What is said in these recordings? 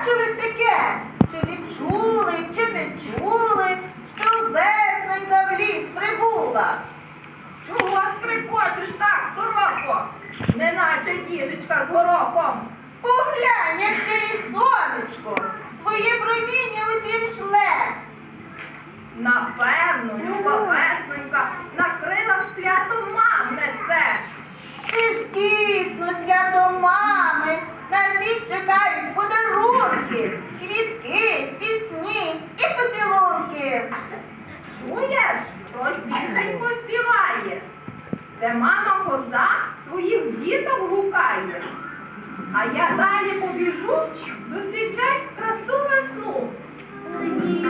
бачили таке? Чи відчули, чи не чули, що весненька в ліс прибула? Чого скрипочеш так, сороко? Неначе діжечка з горохом. Поглянь, яке і сонечко, своє проміння усім шле. Напевно, люба весненька накрила свято мам несе. Ти ж дійсно свято мами, на всіх чекають подарунки, квітки, пісні і поцілунки. Чуєш? Хтось пісеньку співає. Це мама коза своїх діток гукає. А я далі побіжу зустрічать красу весну. Любі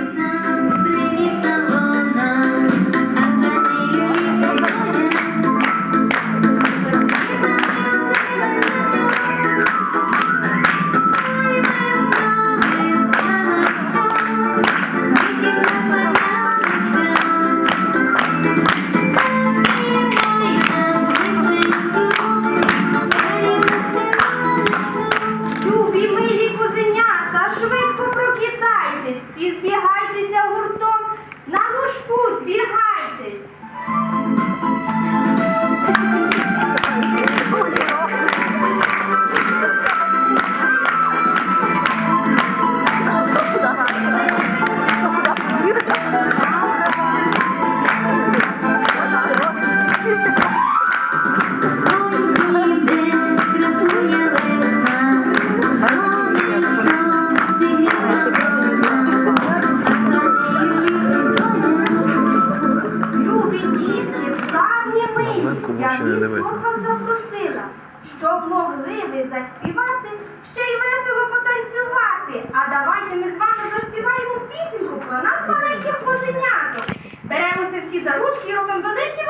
Беремося всі за ручки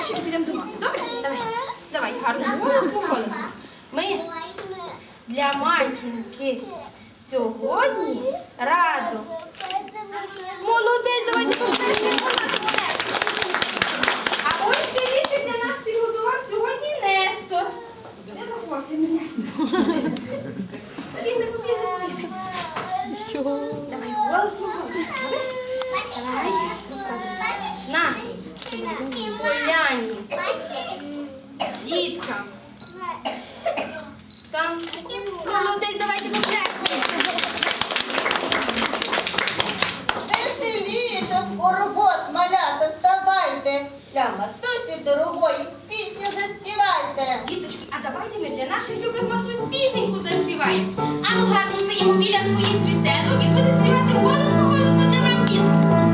віршик підемо до мами. Добре? Давай. Давай, гарно. Ну, голосно, голосно. Ми для матінки сьогодні радо. Молодець, давайте повторимо. А ось ще віршик для нас підготував сьогодні Нестор. Не заховався мій Нестор. Він не побігав. Давай, голосно, голосно. Давай, розказуй. На поляні. Дітка. Там молодець, давайте поплескаємо. Веселіше в хоровод, малята, ставайте. Для матусі дорогої пісню заспівайте. Діточки, а давайте ми для наших любих матусь пісеньку заспіваємо. А ну гарно стоїмо біля своїх піселок і будемо співати голосно, голосно для нам пісню.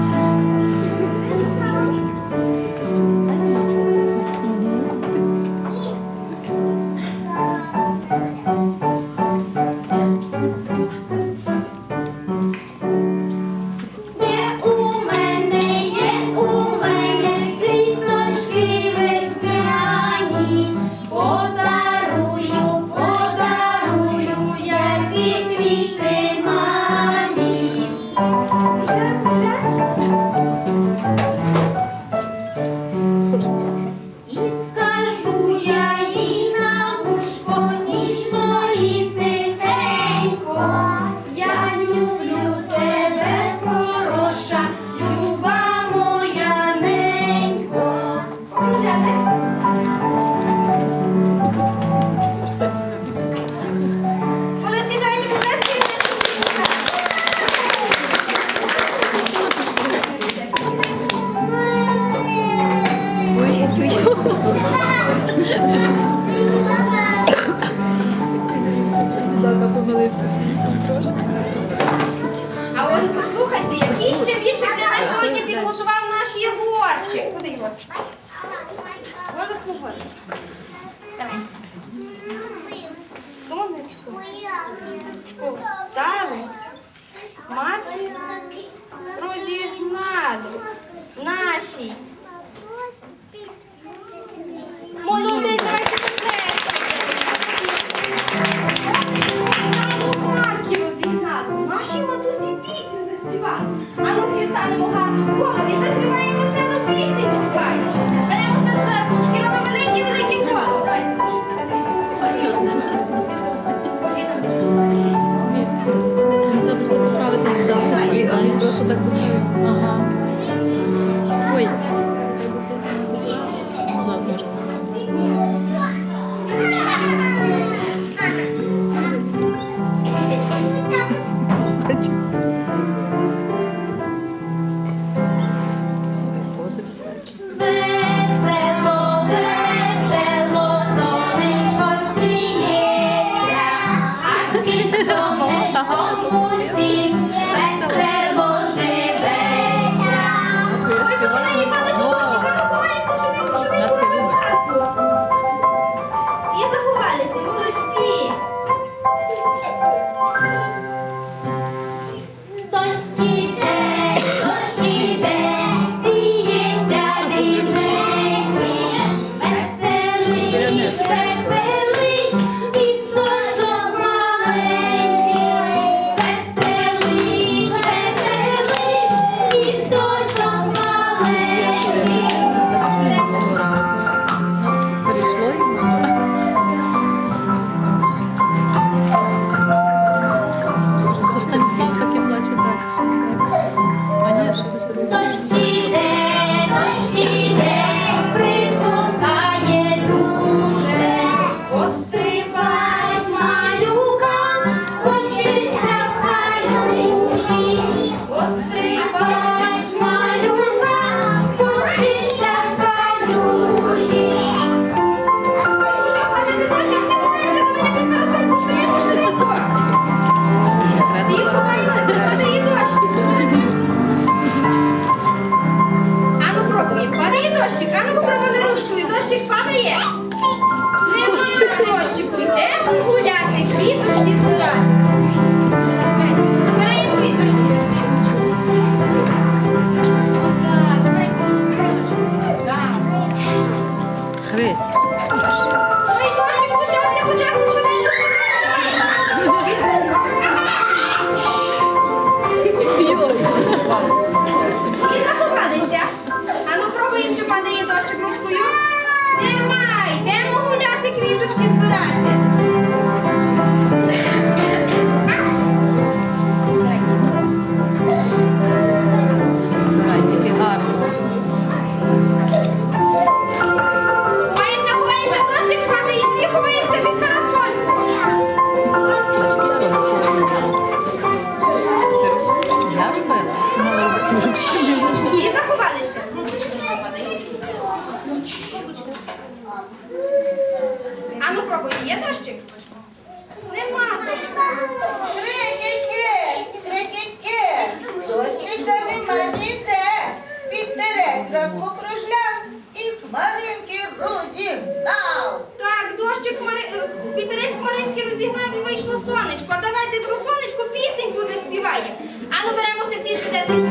тільки в вийшло сонечко. Давайте про сонечко пісеньку заспіваємо. А ну беремося всі швидесенько.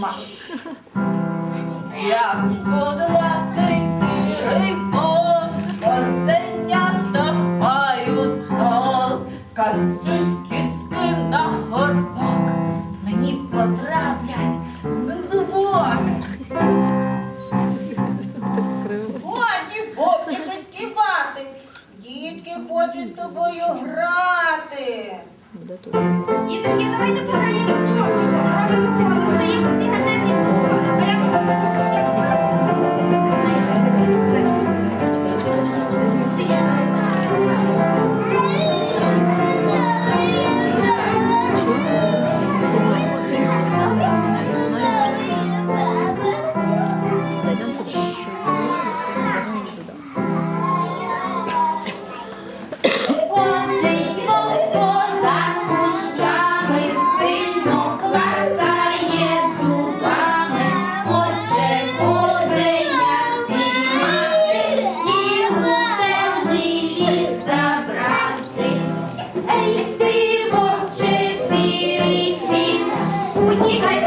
Ма. Як подала ти сірий пол, осенята хмають тол, скарчуть кістки на горбок, мені потраплять на зубок. Годі, хлопчику, співати, дітки хочуть з тобою грати буде тут. Діточки, давайте пораємо з хлопчиком. Робимо коло, стаємо всі на сесії в коло. Беремося за こっち帰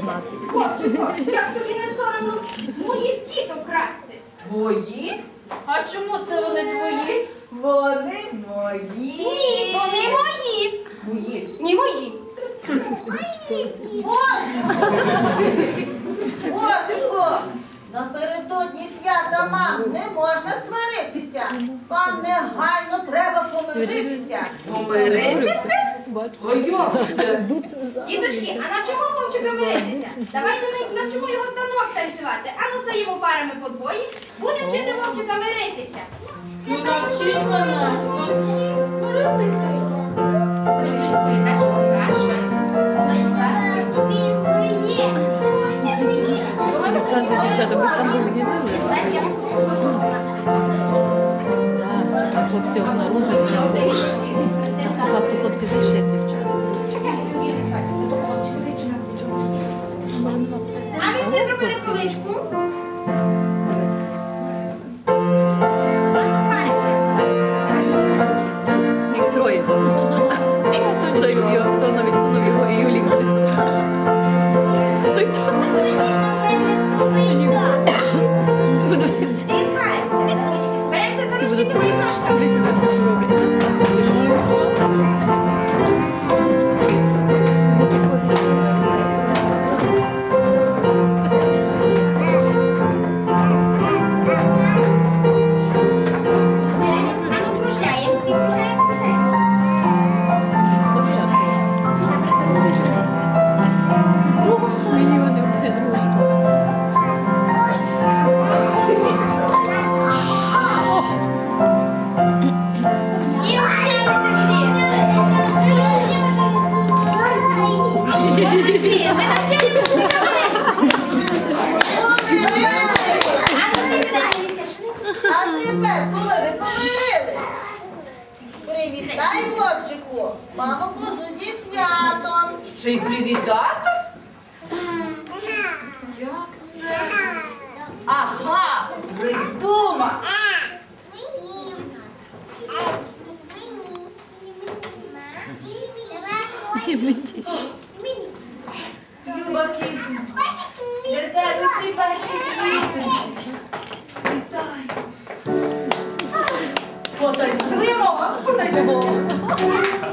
знати. Копчико, як тобі не соромно моїх діток красти? Твої? А чому це вони твої? Вони мої. Ні, вони вовк танцювати, ану стоїмо парами по двоє, буде вчити вовчика миритися. Ну навчи мене, миритися. Хлопці обнаружили, хлопці більше falei de? наші перші квіти. Вітаю. Потанцюємо. Потанцюємо.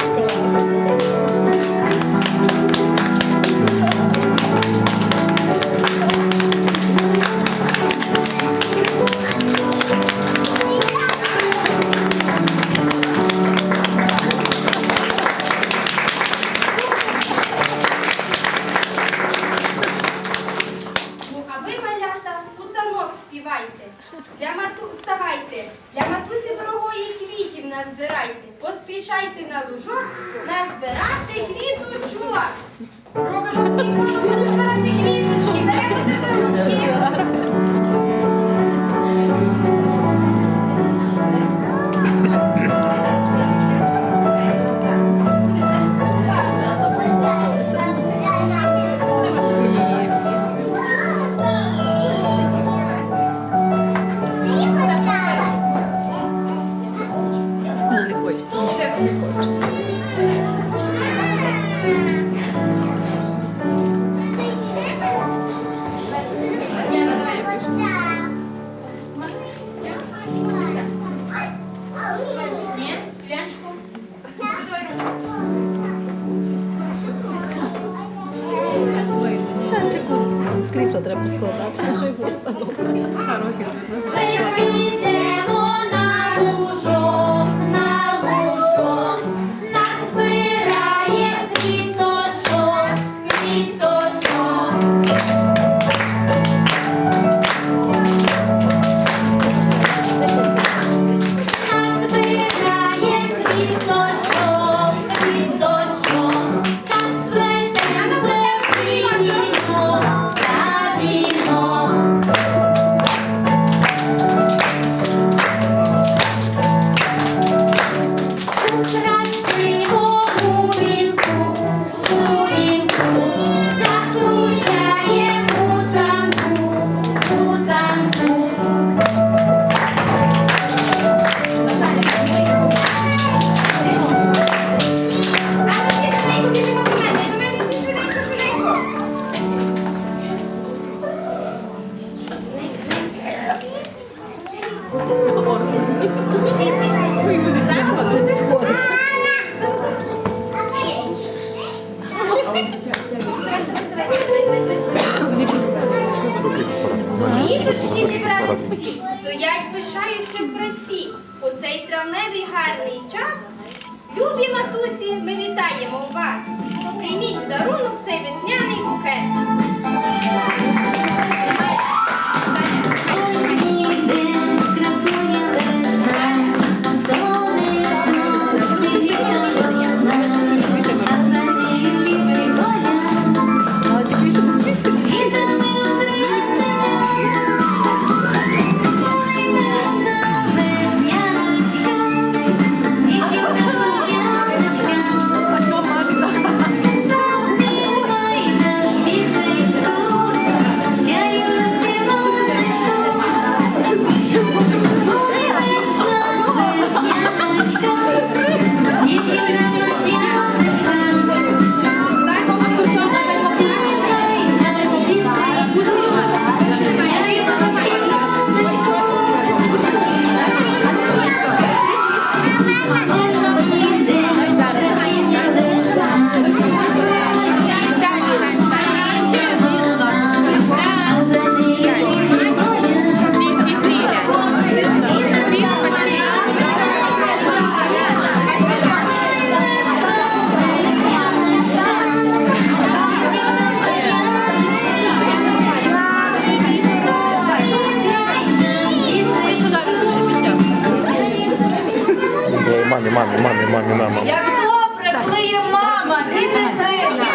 мамі, мамі, мамі, мамі, мамі. Як добре, коли є мама і дитина.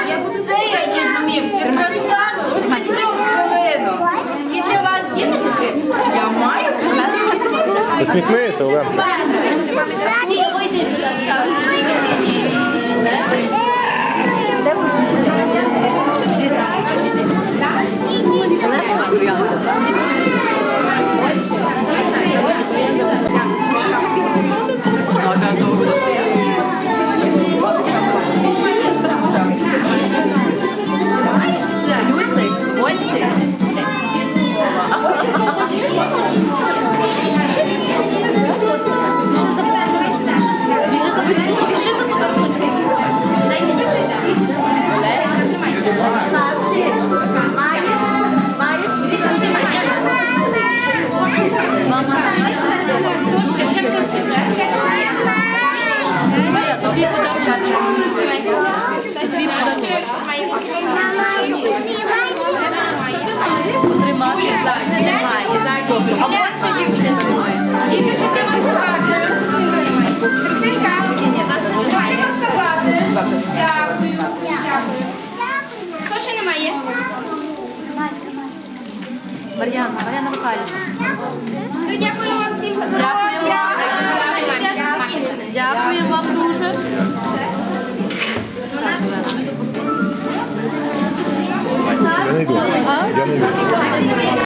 Це я зрозумів. І про саме освітив хвилину. І для вас, діточки, я маю Посміхнися, Олег. Мар'яна, Мар'яна Михайлівна. Ну, дякую вам всім. Дякую вам. Дякую вам дуже. Я не